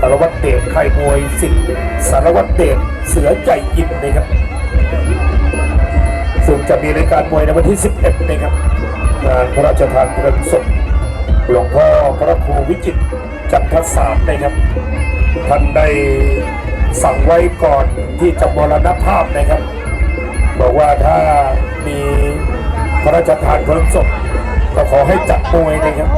สารวัตรเดชค่มวยสิทธิ์สารวัตรเดชเสือใจยินนะครับซึ่งจะมีรายการมวยในวันที่ 11 นะครับงานพระราชทานเพลิงศพหลวงพ่อพระครูวิจิตจันทสามนะครับ ท่านได้สั่งไว้ก่อนที่จะมรณภาพนะครับ บอกว่าถ้ามีพระราชทานเพลิงศพก็ขอให้จัดมวยนะครับ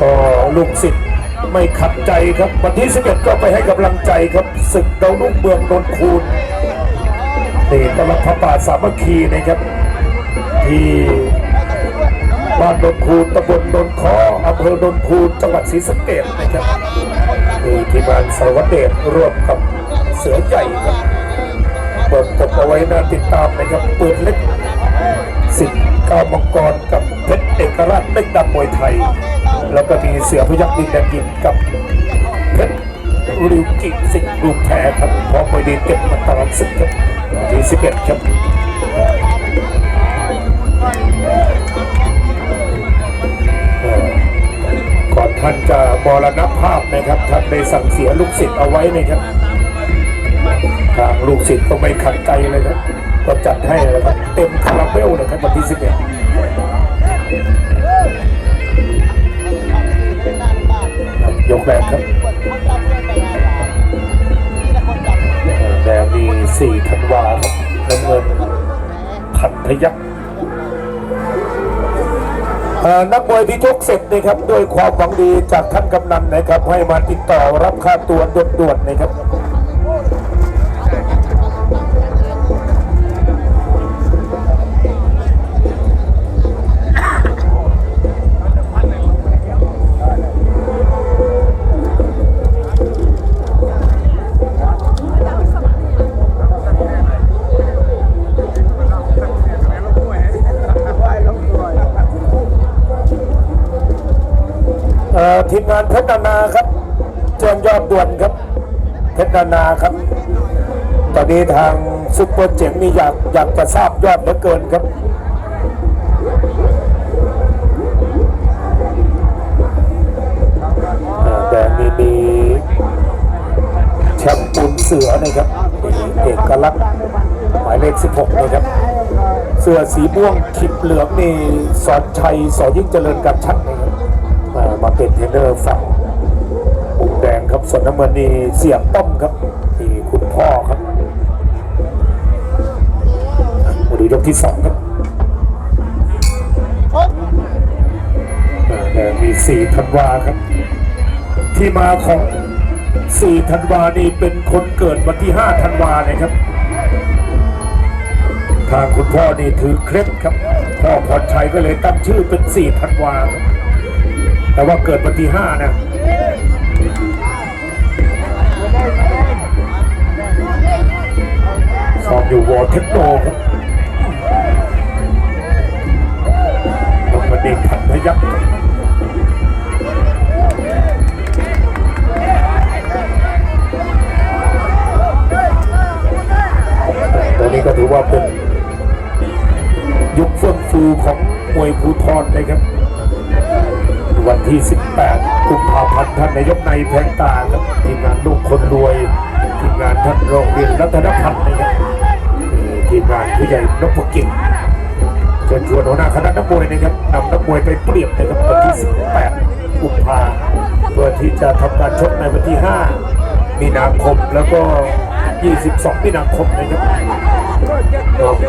ก็ลูกศิษย์ ไม่ขัดใจครับวันที่ 11 ก็ไปให้กำลังใจครับศึกดาวรุ่งเมืองนนคูนนี่ตลาดพระป่าสามัคคีนะครับ ที่บ้านนนคูนตำบลนนคออำเภอนนคูนจังหวัดศรีสะเกษนะครับนี่ทีมงานสารวัตรเดชร่วมกับเสือใหญ่ครับเปิดกบเอาไว้น่าติดตามนะครับปืนเล็กสิทธิ์ก้าวมังกรกับเพชรเอกราชเล็กดำมวยไทย แล้วก็มีเสือพยักดินแดงยินกับเพชรริวกิสิทธิ์รูปแพ้ครับพร้อมไปดีเต็มมาตลอดศึกครับที่สิบเอ็ดครับก่อนท่านจะมรณภาพนะครับท่านได้สั่งเสียลูกศิษย์เอาไว้นะครับทางลูกศิษย์ก็ไม่ขัดใจเลยครับก็จัดให้เลยครับเต็มคาราเบลเลยครับวันที่สิบเอ็ด ยกแรกครับแดงมีสี่ธันวาครับน้ำเงินขันพยักนักมวยที่ชกเสร็จนะครับด้วยความหวังดีจากท่านกำนันนะครับ ให้มาติดต่อรับค่าตัวด่วนๆนะครับ ทีมงานเพชรนานาครับแจ้งยอดด่วนครับเพชรนานาครับ ตอนนี้ทางซุปเปอร์เจ๋งนี่อยากอยากจะทราบยอดเหลือเกินครับแต่มีมีแชมป์ปูนเสือนะครับเอกลักษณ์หมายเลข 16นะครับเสื้อสีม่วงขิบเหลืองนี่สอนชัยสอนยิ่งเจริญกับชัดนะครับ มาเป็นเทรนเนอร์ฝั่งมุมแดงครับส่วนน้ำเงินนี่เสียบต้อมครับนี่คุณพ่อครับมาดูยกที่สองครับแดงมีสี่ธันวาครับ ที่มาของสี่ธันวานี่เป็นคนเกิดวันที่ห้าธันวานะครับทางคุณพ่อนี่ถือเคล็ดครับ พ่อพรชัยก็เลยตั้งชื่อเป็นสี่ธันวาครับ แต่ว่าเกิดวันที่ห้านะสอบอยู่วอเทคโนครับลงมาเด็กพันพยักตัวนี้ก็ถือว่าเป็นยุคเฟื่องฟูของมวยภูทรนะครับ วันที่ 18 กุมภาพันธ์ท่านนายกในแพงตาครับทีมงานลูกคนรวย ทีมงานท่านโรงเรียนรัตนพัฒน์นะครับทีมงานผู้ใหญ่นพกิจเชิญชวนหัวหน้าคณะนักมวยนะครับนำนักมวยไปเปรียบนะครับวันที่ 18 กุมภาเพื่อที่จะทำการชกในวันที่ 5 มีนาคมแล้วก็ 22 มีนาคมนะครับ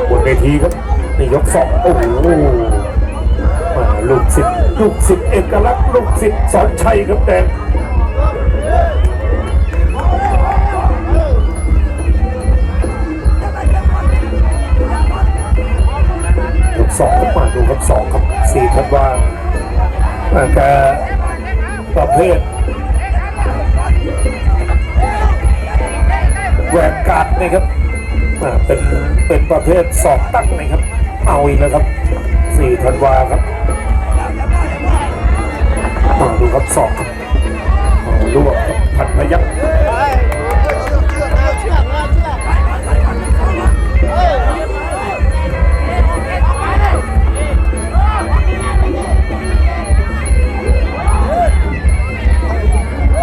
บนเวทีครับนี่ยกสองโอ้โห ลูกศิษย์ลูกศิษย์เอกลักษณ์ลูกศิษย์สอนชัยครับแดงยกสองครับมาดูครับสองครับสี่ครับว่าอ่าแกประเภทแหวกกาดนะครับเป็นเป็นประเภทสอบตั้งนะครับ เอาอีกแล้วครับสี่ธันวาครับ สอบรวบพันพยัก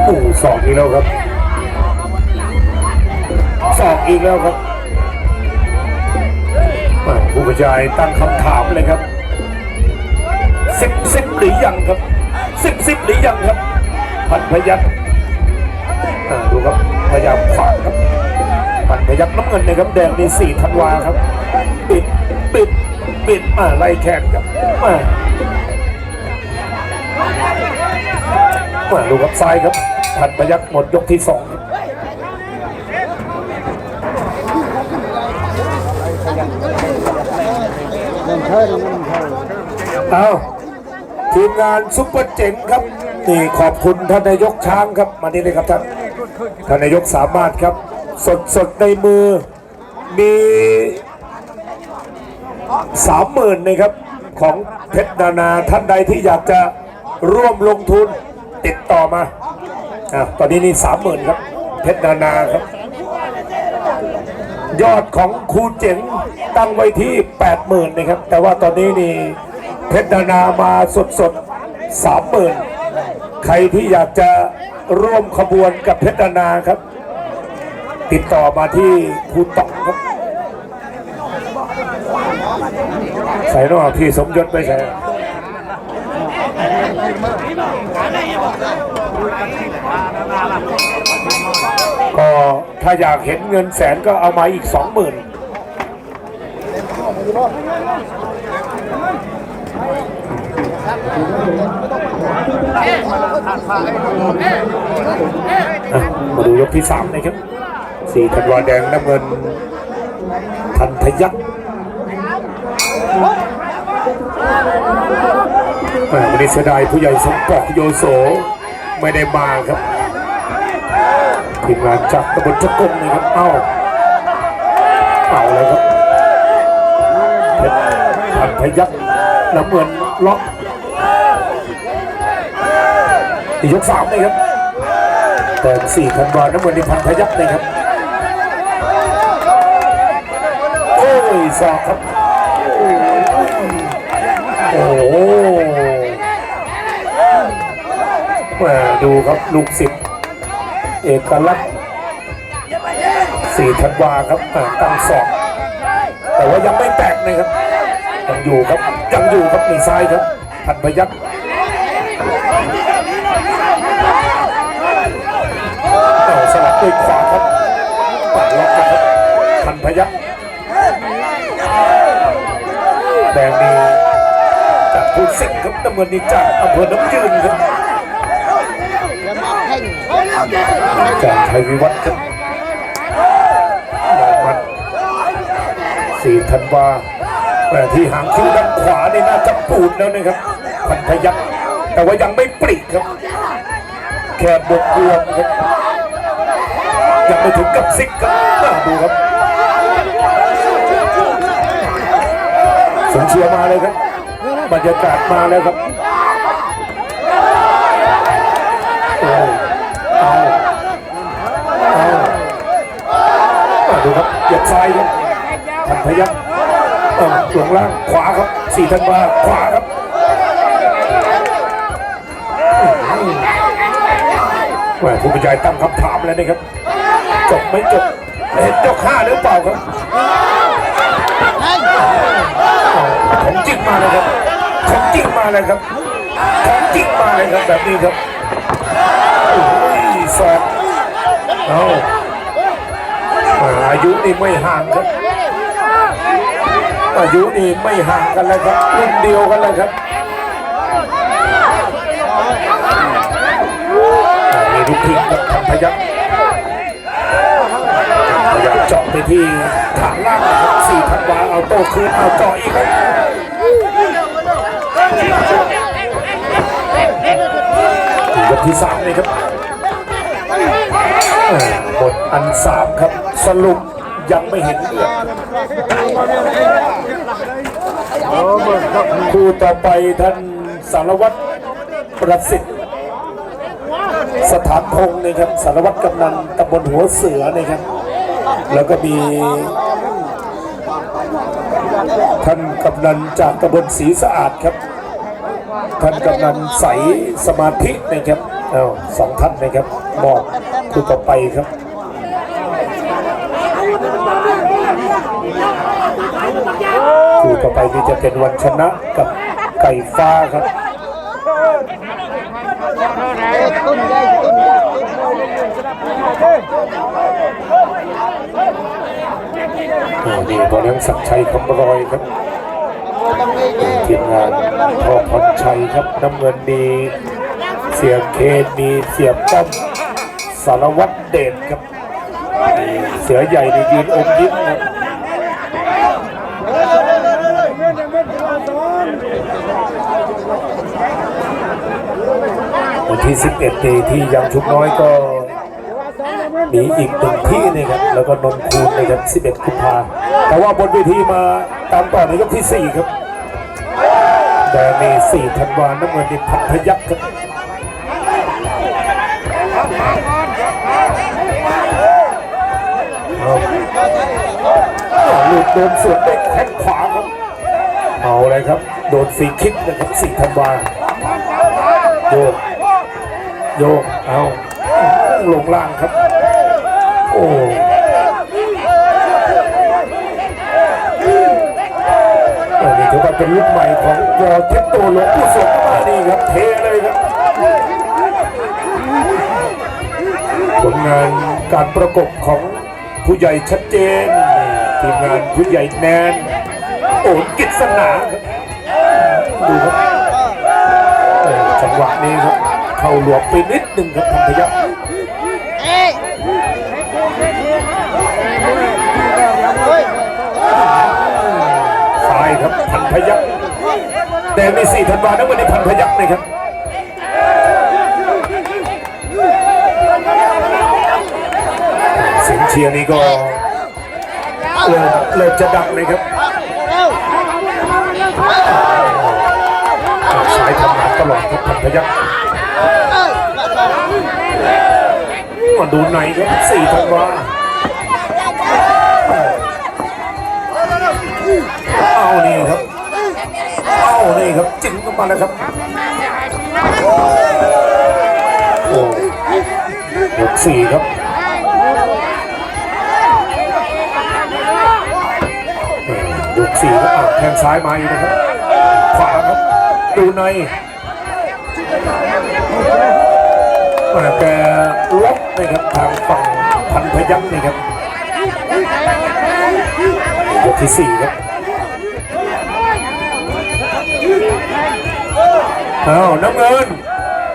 โอ้สองอีกแล้วครับสองอีกแล้วครับผู้บรรยายตั้งคำถามเลยครับ สิบสิบหรือยังครับ สิบหรือยังครับพันพยัคฆ์อ่าดูครับพยายามขวางครับพันพยัคฆ์น้ำเงินนะครับแดงในสี่ธันวาครับ ปิดปิดปิดอ่าไล่แขนครับมามาดูครับซ้ายครับพันพยัคฆ์หมดยกที่สองเอา ทีมงานซุปเปอร์เจ๋งครับนี่ขอบคุณท่านนายกช้างครับมานี่เลยครับท่านท่านนายกสามารถครับ สดสดในมือมีสามหมื่นนะครับของเพชรนานาท่านใดที่อยากจะร่วมลงทุนติดต่อมาอะตอนนี้นี่สามหมื่นครับ เพชรนานาครับ ยอดของครูเจ๋งตั้งไว้ที่80,000นะครับ แต่ว่าตอนนี้นี่ เพชรนานามาสดสดสามหมื่นใครที่อยากจะร่วมขบวนกับเพชรนานาครับ ติดต่อมาที่ครูต๋องครับใส่นอกพี่สมยศไปใส่ก็ถ้าอยากเห็นเงินแสนก็เอามาอีกสองหมื่น อะมาดูยกที่สามนะครับสี่ธันวาแดงน้ำเงินพันธยักษ์อ่าวันนี้เสียดายผู้ใหญ่สมปองโยโสไม่ได้มาครับทีมงานจากตำบลชะกงนะครับเอ้าเอาเลยครับเพชรพันธยักษ์น้ำเงินล็อกนี่ ยกสามเลยครับ แต่สี่ธันวาน้ำเงินนี่พันพยักษ์นะครับ โอ้ยสอกครับ โอ้โหแหมดูครับลูกศิษย์เอกลักษณ์สี่ธันวาครับอ่าตั้งสอกแต่ว่ายังไม่แตกนะครับยังอยู่ครับยังอยู่ครับนี่ซ้ายครับพันพยักษ์าสลับด้วยขวาครับปัดล็อกนะครับพันพยักแดงนี้จากผู้สิงห์ครับน้ำเงินนี่จากอำเภอน้ำยืนครับจากไทยวิวัฒน์ครับน่อมันสี่ธันวาแต่ที่หางคิ้วด้านขวานี่น่าจะปูดแล้วนะครับพันพยักแต่ว่ายังไม่ปริครับแค่บวกบวมครับ ไม่ถึงกับซิกครับน่าดูครับสงเชียร์มาเลยครับ บรรยากาศมาแล้วครับโอ้เอาเอาดูครับเหยียบซ้ายครับพันพยักเออหลงล่างขวาครับสี่ธันวาขวาครับแหม่ผู้บรรยายตั้งคำถามแล้วนะครับ จบไม่จบเห็นยกห้าหรือเปล่าครับของจริงมาเลยครับของจริงมาเลยครับของจริงมาเลยครับแบบนี้ครับโอ้ยสอบเอาอายุนี่ไม่ห่างครับ อายุนี่ไม่ห่างกันแล้วครับรุ่นเดียวกันแล้วครับอ่ามีลูกทีมกับทำพยักพ ยายามเจาะไปที่ฐานล่างนะครับสี่พันวาเอาโต้คืนเอาเจาะอีกครับยกที่สามเลยครับอ่าหมดอันสามครับ สรุปยังไม่เห็นเลือดคู่ต่อไปท่านสารวัตรประสิทธิ์สถานพงศ์นะครับสารวัตรกำนันตำบลหัวเสือนะครับ แล้วก็มีท่านกำนันจากตำบลศรีสะอาดครับ ท่านกำนันใสสมาธินะครับอ้าวสองท่านนะครับมอบคู่ต่อไปครับคู่ต่อไปนี่จะเป็นวันชนะกับไก่ฟ้าครับ โอ้นี่บอลนังศักชัยคำรอยครับองมีแย่ทีมงานพ่อพรชัยครับน้ำเงินมีเสียเคนมีเสียป้อมสารวัตรเดชครับ เสือใหญ่ในยืนอมยิ้มครับ ที่ 11ปีที่ยังชุบน้อยก็มีอีกหนึ่งที่นะครับแล้วก็นนคูนนะครับ 11กุมภาแต่ว่าบนเวทีมาตามต่อในยกที่ 4 ครับแดงมีสี่ธันวาน้ำเงินนี่พัทยักครับเอาลูกโดนสวนด้วยแข้งขวาครับ เอาเลยครับ โดนฟรีคิกนะครับสี่ธันวาโยก โยก เอาลงล่างครับ โอ้อันนี้ถือว่าเป็นลูกใหม่ของวอเทปโตหลวงปู่สดมานี่ครับ เทเลยครับ ผลงานการประกบของผู้ใหญ่ชัดเจน ทีมงานผู้ใหญ่แนน โอนกิษณาดูครับเออจังหวะนี้ครับ เข้าหลวมไปนิดหนึ่งครับพันพยักเอ้ยเฮ้ยซ้ายครับพันพยักแดงในสี่ธันวาน้ำเงินในพันพยักษ์นะครับเสียงเชียร์นี่ก็เริ่มเริ่มจะดังเลยครับสายทำงานตลอดครับพันพยักษ์ เอ้ยมาต่อ มาดูในครับสี่ธันวาเอานี่ครับ เอานี่ครับจิ้มเข้ามาแล้วครับ โอ้ยกสี่ครับยกสี่ก็อะแทงซ้ายมาอีกนะครับ ขวาครับ ดูในแกล็อก นะครับทางฝั่งพันพยักษ์นี่ครับยกที่สี่ครับอ้าวน้ำเงิน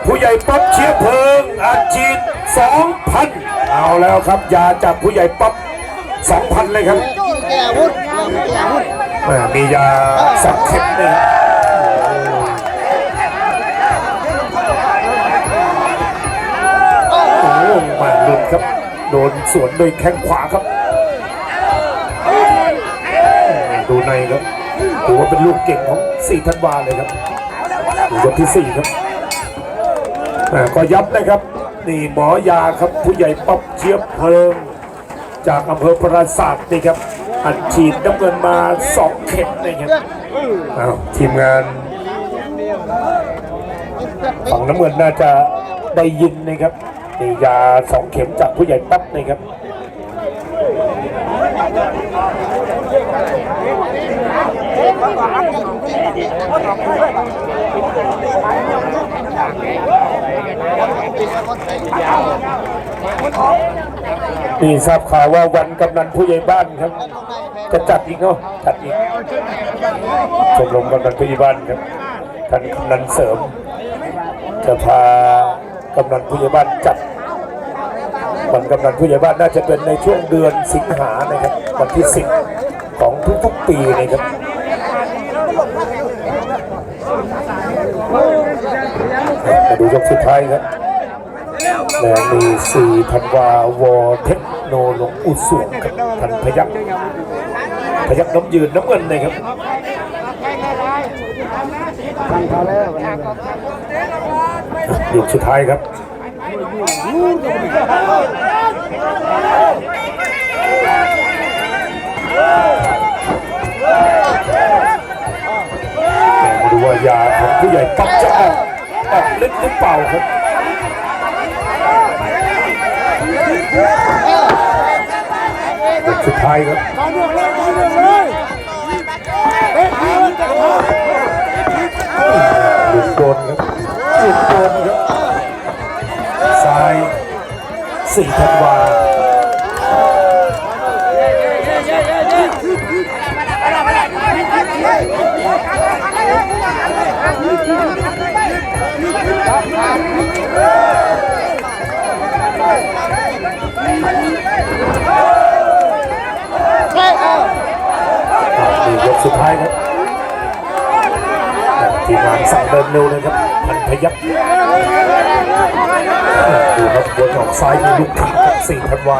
ผู้ใหญ่ป๊อปเชียร์เพลิงอาชีพสองพันเอาแล้วครับยาจากผู้ใหญ่ป๊อปสองพันเลยครับกินแก่วุฒิเริ่มแก่วุฒิแม่มียาสักเข็มเลย โดนสวนโดยแข้งขวาครับ ดูในครับถือว่าเป็นลูกเก่งของสี่ธันวาเลยครับยกที่สี่ครับก็ยับนะครับ นี่หมอยาครับผู้ใหญ่ป๊อปเชียบเพลิง จากอำเภอปราสาทนี่ครับอัดฉีดน้ำเงินมาสองเข็มเลยครับอ้าวทีมงานฝั่งน้ำเงินน่าจะได้ยินนะครับ นี่ยาสองเข็มจากผู้ใหญ่ปั๊บนะครับนี่ทราบข่าวว่าวันกำนันผู้ใหญ่บ้านครับ จะจัดอีกเนาะจัดอีกชมรมกำนันผู้ใหญ่บ้านครับท่านกำนันเสริมจะพา กำนันผู้ใหญ่บ้านจัดวันกำนันผู้ใหญ่บ้านน่าจะเป็นในช่วงเดือนสิงหานะครับวันที่สิบของทุกๆปีนะครับมาดูยกสุดท้ายครับแดงมีสี่ธันวาวอเทคโนหลงอุสวงกับทันพยักพยักน้ำยืนน้ำเงินเลยครับทำเขาแล้ว ยกสุดท้ายครับดูว่ายาของผู้ใหญ่ปักจะออกออกเล็กหรือเปล่าครับยกสุดท้ายครับหลุดโดนครับ หลุดโดนครับซ้ายสี่ธันวาเฮ้ยเอาดียกสุดท้ายครับทีมงานสั่งเดินเร็วเลยครับ พันพยักดูครับบนออกซ้ายมีลูกขีดครับสี่ธันวา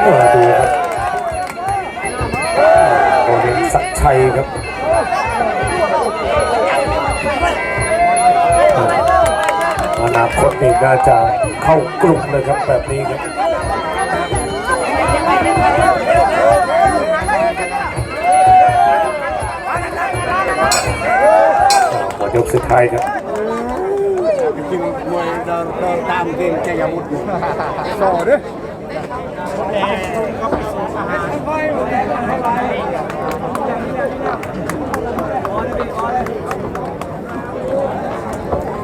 โอ้ดูครับโอเลนศักดิ์ชัยครับ นาคตนี่น่าจะเข้ากลุ่มเลยครับแบบนี้ครับหมดยกสุดท้ายครับจริงมวยเดินเดินตามเกมแกยาวุธอยู่ต่อเด้อ